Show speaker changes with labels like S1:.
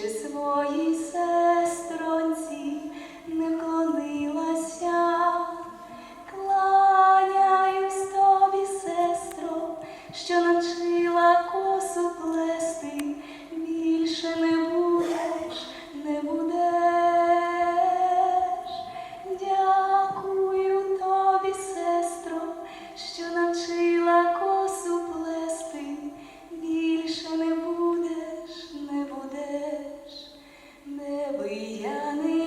S1: Чи своїй сестронці не клонилася, кланяюсь тобі, сестро, що наче. Hallelujah.